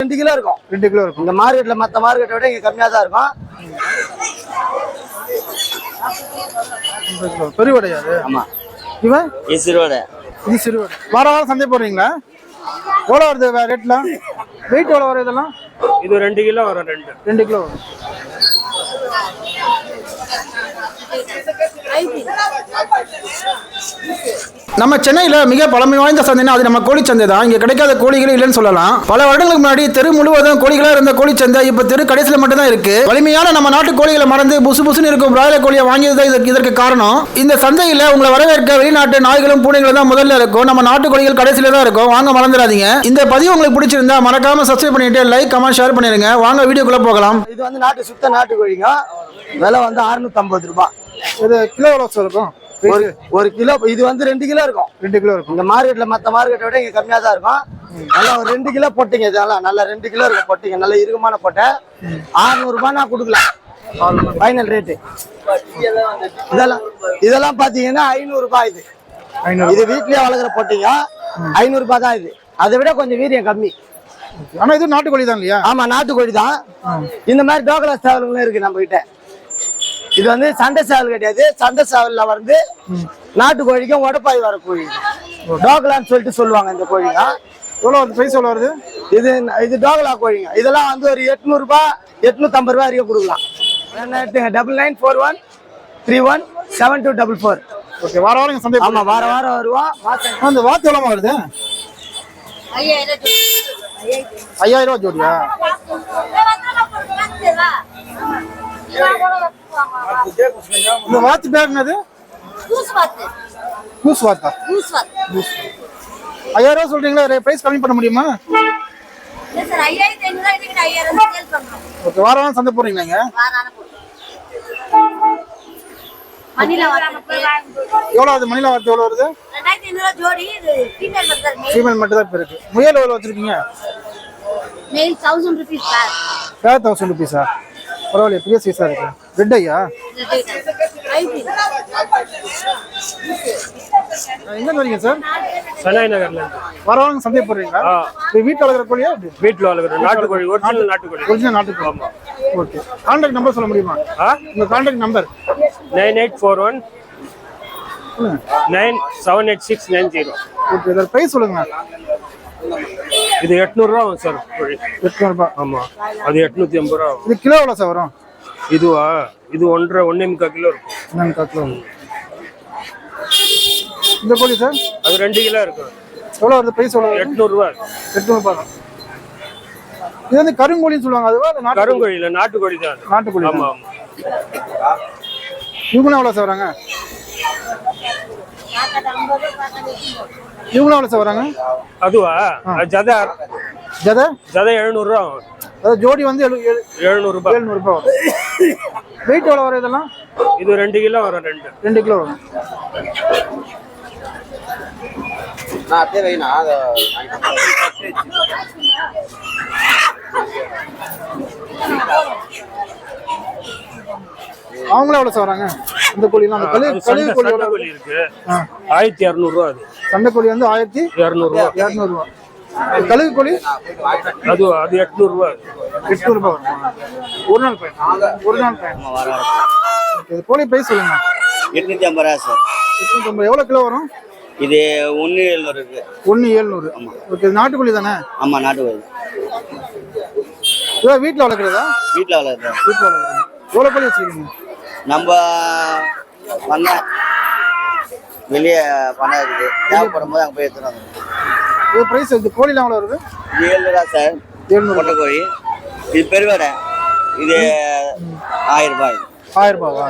ரெண்டு கிலோ இருக்கும். ரெண்டு கிலோ இருக்கும். இந்த மார்க்கெட்ல மத்த மார்க்கெட்டை விட இங்க கம்மியா தான் இருக்கும். கிலோ பெருவடையா அது? ஆமா. இவன் இது சிறுவடை இது சிறுவடை வார வாரம் சந்தை போடுறீங்களா? எவ்வளோ வருது ரேட்லாம் வெயிட் எவ்வளோ வரும் இதெல்லாம்? இது ரெண்டு கிலோ வரும் ரெண்டு. ரெண்டு கிலோ வரும். நம்ம சென்னையில மிக பழமை வாய்ந்த சந்தைனா அது நம்ம கோழி சந்தை தான் இங்க கிடைக்காத கோழிகளே இல்லைன்னு சொல்லலாம். பல வருடங்களுக்கு முன்னாடி தெரு முழுவதும் கோழிகளா இருந்த கோழி சந்தை இப்ப தெரு கடைசியில மட்டும் தான் இருக்கு. வலிமையான நம்ம நாட்டு கோழிகளை மறந்து புசு புசுன்னு இருக்கும் பிராய்லர் கோழியை வாங்கியது தான் இதற்கு இதற்கு காரணம். இந்த சந்தையில உங்களை வரவேற்க வெளிநாட்டு நாய்களும் பூனைகளும் தான் முதல்ல இருக்கும். நம்ம நாட்டு கோழிகள் கடைசியில தான் இருக்கும். வாங்க மறந்துடாதீங்க. இந்த பதிவு உங்களுக்கு பிடிச்சிருந்தா மறக்காம சப்ஸ்கிரைப் பண்ணிட்டு லைக் கமெண்ட் ஷேர் பண்ணிருங்க. வாங்க வீடியோக்குள்ள போகலாம். இது வந்து நாட்டு சுத்த நாட்டு கோழிங்க. விலை வந்து 650 ரூபாய். இது கிலோ எவ்வளோ இருக்கும்? ஒரு ஒரு கிலோ இது வந்து ரெண்டு கிலோ இருக்கும். ரெண்டு கிலோ இருக்கும். இந்த மார்க்கெட்ல மத்த மார்க்கெட்டை விட இங்க கம்மியா தான் இருக்கும். நல்லா ஒரு ரெண்டு கிலோ போட்டீங்க இதெல்லாம். நல்லா ரெண்டு கிலோ இருக்கும் போட்டீங்க. நல்ல இறுக்கமான போட்டை. 600 ரூபாய் நான் கொடுக்கலாம். ஃபைனல் ரேட்டு இதெல்லாம் இதெல்லாம் பாத்தீங்கன்னா ஐநூறு ரூபாய் இது. இது வீட்லயே வளர்க்குற போட்டீங்க. ஐநூறு ரூபாய் தான் இது. அதை விட கொஞ்சம் வீரியம் கம்மி. ஆனா இது நாட்டுக்கோழி தான் இல்லையா? ஆமா நாட்டுக்கோழி தான். இந்த மாதிரி டோக்கலா சேவல்களும் இருக்கு நம்ம கிட்ட இது வந்து சண்டை சேவல் கிடையாது. சண்டை சேவல்ல வந்து நாட்டுக்கோழிக்கும் உடப்பாய் வர கோழி. டோக்கலான்னு சொல்லிட்டு சொல்லுவாங்க இந்த கோழிங்க. எவ்வளோ வருது ப்ரைஸ் எவ்வளோ வருது? இது இது டோகலா கோழிங்க. இதெல்லாம் வந்து ஒரு எட்நூறு ரூபாய் எட்நூத்தம்பது ரூபாய் வரைக்கும் கொடுக்கலாம். என்ன எடுத்துங்க. Double nine four one three one seven two double four. Okay வார வாரம் சந்தை ஆமா வாரம் வாரம் வருவோம். அந்த வாத்து எவ்வளோ வருது? ஐயாயிரம் ரூபா ஜோடியா? இந்த வாத்து பேர் என்னது? கூஸ் வாத்தா. ஐயாயிரம் ரூபா சொல்றீங்களா? பிரைஸ் கம்மி பண்ண முடியுமா? ஓகே வார வாரம் சந்தை போறீங்களா வாத்து எவ்வளோ வருது மணிலா வாத்து எவ்வளோ வருது? ஃபீமேல் மட்டும் தான் இருக்கு. முயல் எவ்வளோ வச்சிருக்கீங்க? Thousand rupees per pair thousand ருபீஸா பரவாயில்லையா பெரிய சைஸாக இருக்கு. ரெட் ஐயா? எங்க வரீங்க சார் சென்னை நகர்ல இருந்து. வார வாரம் சந்தை போடுறீங்களா வீட்டில் வளர்க்குற கோழியா வீட்டில் வளர்க்குற நாட்டுக்கோழி ஒரிஜினல் நாட்டுக்கோழி. ஒரிஜினல் நாட்டுக்கோழி. ஓகே கான்டாக்ட் நம்பர் சொல்ல முடியுமா? ஆ? உங்க contact number nine eight four one nine seven eight six nine zero. Okay இதில் ப்ரைஸ் சொல்லுங்க. இது எட்நூறுரூவா ஆகும் சார். எட்நூறுபா ஆமாம் அது எட்நூற்றி ஐம்பது ரூபா ஆகும் இது கிலோ எவ்வளோ சார் வரும்? இதுவா? இது ஒன்றரை ஒன்றே முக்கால் கிலோ இருக்கும். என்னன்னு காக்கிலோ இந்த கோழி சார்? அது ரெண்டு கிலோ இருக்கும். எவ்வளோ வருது? ப்ரைஸ் எவ்வளோ எட்நூறுரூவா எட்நூறுபா தான். இது வந்து கருங்கோழின்னு சொல்லுவாங்க அதுவா? கருங்கோழி இல்லை நாட்டுக்கோழி தான் நாட்டுக்கோழி. ஆமாம் ஆமாம் இவங்களும் எவ்வளோ சார் வராங்க? இவங்களும் எவ்வளோ சார் வராங்க? அதுவா? அது ஜதை ஜதை? ஜதை எழுநூறுரூவா அதாவது ஜோடி வந்து எழு எழு- எழுநூறுபா. எழுநூறுபா வரும். வெயிட் எவ்வளோ வரும் இதெல்லாம்? இது ரெண்டு கிலோ வரும் ரெண்டு. ரெண்டு கிலோ வரும். நான் அப்படியே வைனா அவங்களும் எவ்வளோ சார் வராங்க? இந்த கோழிலாம் அந்த கழு அது கழுகு சண்டை கோழி இருக்கு. ஆ. ஆயிரத்தி இரநூறுவா அது. சண்டை கோழி வந்து ஆயிரத்தி இரநூறுவா. இரநூறுவா. கழுகு கோழி? அது அது எட்நூறுரூவா எட்நூறுபா வரும்? ஒரு நாள் பயணம் ஒரு நாள் பயணம் ஓகே இது கோழி ப்ரைஸ் சொல்லுங்க. எட்நூத்தி ஐம்பது ரூபா சார். எட்நூத்தம்பது எவ்வளோ கிலோ வரும்? இது ஒன்று எழுநூறு இருக்கு. ஒன்று ஏழ்நூறு ஓகே இது நாட்டுக்கோழி தானே? ஆமா நாட்டு கோழி. இதான் வீட்டில் வளர்க்குறதா? வீட்டில் வளர்க்குறோம் வீட்டில் வளர்க்குறதா? எவ்வளோ கோழி வச்சுருக்கீங்க? நம்ம பண்ண வெளியே பண்ண இருக்குது. தேவைப்படும் போது அங்கே போய் எடுத்துட்டு வந்துடும் இது ப்ரைஸ் இது கோழிலாம் எவ்வளோ வருது? ஏழு ரூபா சார். ஏழ்நூறு. கொட்டை கோழி இது பெருவடை. இது ஆயிரம் ரூபாய் ஆயிரம் ரூபாவா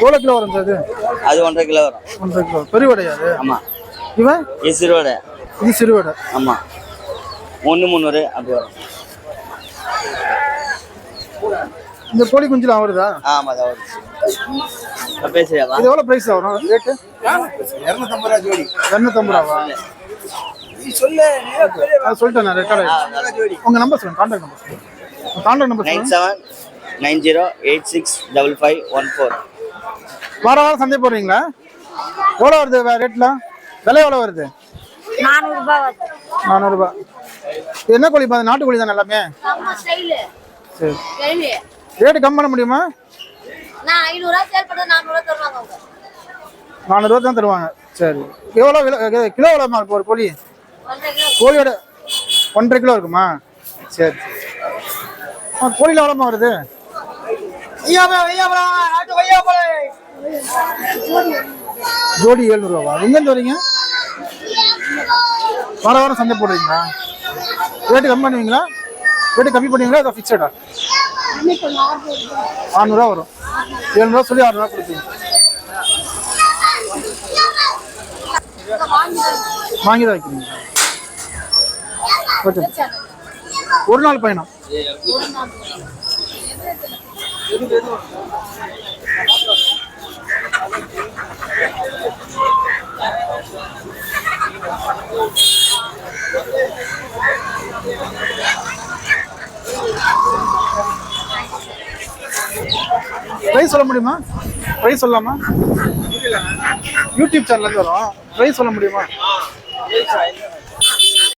எவ்வளோ கிலோ வரும் சார் இது? அது ஒன்றரை கிலோ வரும். ஒன்றரை கிலோ. பெருவடையா அது ஆமா. இவன் இது சிறுவடை. இது சிறுவடை. ஆமா. ஒன்று முந்நூறு அப்படி வரும். இந்த கோழி குஞ்சுலாம் வருதா ஆமா அதான் வரும் பேசுறியாவா இது எவ்வளோ ப்ரைஸ் வரும் ரேட்டு இரநூத்தம்பது ரூபா ஜோடி. இரநூத்தம்பது ரூபாவா அது சொல்லிட்டேன் நான் ரெக்கார்ட் உங்கள் நம்பர் சொல்லுங்கள் கான்டாக்ட் நம்பர் சொல்லுங்கள் contact number nine seven nine zero eight six double five one four. வார வாரம் சந்தை போடுறீங்களா? எவ்வளோ வருது ரேட்லாம் விலை எவ்வளோ வருது? வருது. நானூறுபா. இது என்ன கோழி? பாது நாட்டுக்கோழி தான் எல்லாமே? சரி. ரேட்டு கம் பண்ண முடியுமா? நானூறுவா தான் தருவாங்க. சரி. எவ்வளோ கிலோ எவ்வளோமா இருக்கும் ஒரு கோழி? கோழியோட ஒன்றரை கிலோ இருக்குமா? சரி ஆ கோழியில் எவ்வளோமா வருது? ஜோடி ஏழ்நூறுவாவா? எங்கேருந்து வரீங்க? வார வாரம் சந்தை போடுறீங்களா? ரேட்டு கம்மி பண்ணுவீங்களா? ரேட்டு கம்மி பண்ணுவீங்களா? அதை ஃபிக்ஸடா ஆறுநூறுவா வரும். ஏழ்நூறுவா சொல்லி ஆறுநூறுவா கொடுப்பீங்க. வாங்கி தான் வைக்கிறீங்க ஓகே. ஒரு நாள் பயணம். Thank you. ப்ரைஸ் சொல்ல முடியுமா? ப்ரைஸ் சொல்லலாமா யூடியூப் சேனல்லேருந்து வரோம். ப்ரைஸ் சொல்ல முடியுமா?